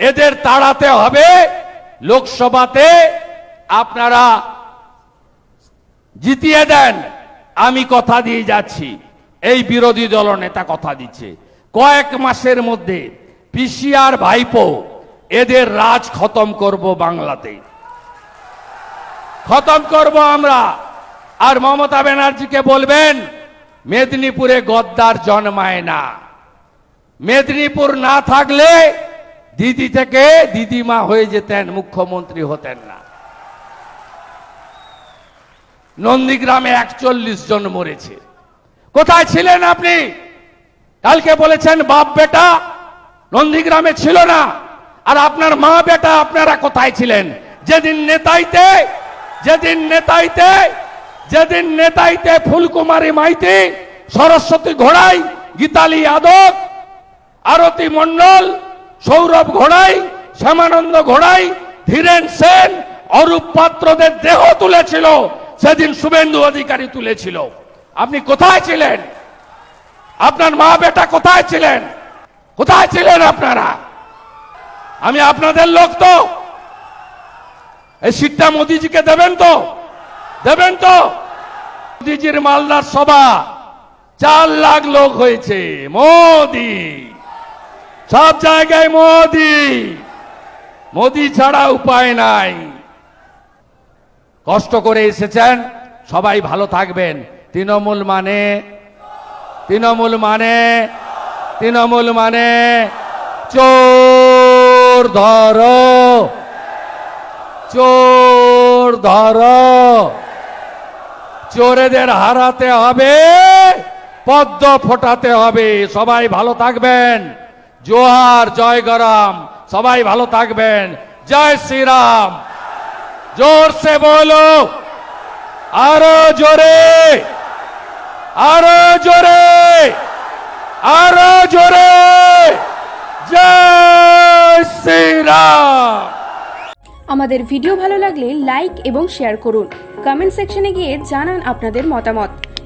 এদের তাড়াতে হবে। লোকসভাতে আপনারা জিতিয়ে দেন। আমি কথা দিয়ে যাচ্ছি। এই বিরোধী দলনেতা কথা দিচ্ছে। কয়েক মাসের মধ্যে পিসিআর ভাইপো এদের রাজ খতম করব বাংলাতে। খতম করব আমরা। আর মমতা ব্যানার্জিকে বলবেন, মেদিনীপুরে গদ্দার জন্মায় না। মেদিনীপুর না থাকলে দিদি থেকে দিদিমা হয়ে যেতেন, মুখ্যমন্ত্রী হতেন না। নন্দীগ্রামে একচল্লিশ জন মরেছে। কোথায় ছিলেন আপনি? কালকে বলেছেন, বাপ বেটা নন্দীগ্রামে ছিল না। আর আপনার মা বেটা, আপনারা কোথায় ছিলেন? যেদিন নেতাইতে যেদিন নেতাইতে যেদিন নেতাইতে ফুলকুমারী মাইতি, সরস্বতী ঘোড়াই, গীতালি যাদব আরতি মণ্ডল সৌরভ ঘোড়াই, শ্যামানন্দ ঘোড়াই, ধীরেন সেন, অরূপ পাত্রদের দেহ তুলেছিল, সেদিন শুভেন্দু অধিকারী তুলেছিল। আপনি কোথায় ছিলেন? আপনার মা বেটা কোথায় ছিলেন? কোথায় ছিলেন আপনারা? আমি আপনাদের লোক তো। এই সিটটা মোদিজিকে দেবেন তো? দেবেন তো? মোদিজির মালদার সভা, চার লাখ লোক হয়েছে, মোদি। সব জায়গায় মোদি। মোদি ছাড়া উপায় নাই। কষ্ট করে এসেছেন, সবাই ভালো থাকবেন। তৃণমূল মানে? তৃণমূল মানে? তৃণমূল মানে? চোর ধরো। চোর ধরো। চোরেদের হারাতে হবে, পদ্ম ফোটাতে হবে। সবাই ভালো থাকবেন। জোহার জয় গরম। সবাই ভালো থাকবেন। জয় শ্রীরাম। জোর সে বলো। আরও জোরে। আরও জোরে। আরও জোরে। জয় শ্রীরাম। আমাদের ভিডিও ভালো লাগলে লাইক এবং শেয়ার করুন। কমেন্ট সেকশনে গিয়ে জানান আপনাদের মতামত।